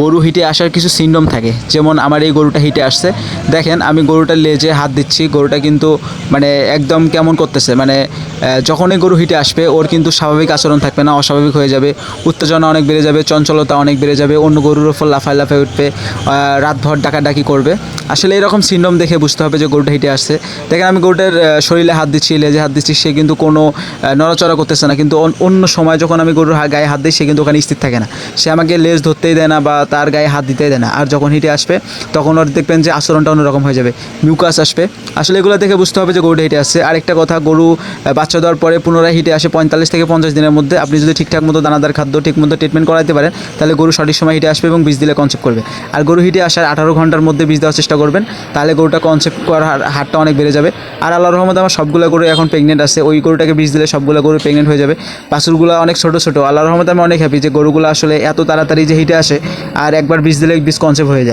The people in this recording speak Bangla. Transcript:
গরু হিটে আসার কিছু সিন্ডম থাকে। যেমন আমার এই গরুটা হিটে আসছে। দেখেন, আমি গরুটার লেজে হাত দিচ্ছি। গরুটা কিন্তু মানে একদম কেমন করতেছে? মানে যখনই গরু হিটে আসবে, ওর কিন্তু স্বাভাবিক আচরণ থাকবে না, অস্বাভাবিক হয়ে যাবে। উত্তেজনা অনেক বেড়ে যাবে, চঞ্চলতা অনেক বেড়ে যাবে, অন্য গরুর ওপর লাফায় লাফায় উঠবে রাতভর ডাকাডাকি করবে। আসলে এরকম সিন্ডম দেখে বুঝতে হবে যে গরুটা হিটে আসছে। দেখেন, আমি গরুটার শরীরে হাত দিচ্ছি, লেজে হাত দিচ্ছি, সে কিন্তু কোনো নড়াচড়া করতেছে না। কিন্তু অন- অন্য সময় যখন আমি গরুর গায়ে হাত দিই, সে কিন্তু ওখানে স্থির থাকে না। সে আমাকে লেজ ধরতেই দেয় না বা তার গায়ে হাত দিতেই দেয় না। আর যখন হিটে আসবে, তখন ওর দেখবেন যে আচরণটা অন্যরকম হয়ে যাবে। মিউকাস আসবে। আসলে এগুলো দেখে বুঝতে হবে যে গরুটা হিটে আসছে। আরেকটা কথা, গরু বাচ্চা দেওয়ার পরে পুনরায় হিটে আসে পঁয়তাল্লিশ থেকে পঞ্চাশ দিনের মধ্যে। আপনি যদি ঠিকঠাক মতো দানাদার খাদ্য, ঠিক মতো ট্রিটমেন্ট করাতে পারেন, তাহলে গরু সঠিক সময় হিটে আসবে এবং বীজ দিলে কনসেপ্ট করবে। আর গরু হিটে আসার আঠারো ঘণ্টার মধ্যে বীজ দেওয়ার চেষ্টা করবেন, তাহলে গরুটা কনসেপ্ট করার হারটা অনেক বেড়ে যাবে। আর আল্লাহ রহমতে আমার সবগুলো গরু এখন প্রেগনেন্ট আছে। ওই গরুটাকে বীজ দিলে সবগুলো গরু প্রেগনেন্ট হয়ে যাবে। বাছুরগুলো অনেক ছোটো ছোটো। আল্লাহ রহমতে আমি অনেক হ্যাপি যে গরুগুলো আসলে এত তাড়াতাড়ি যে হিটে আসে আর একবার বীজ দিলে বীজ কনসেপ্ট হয়ে যায়।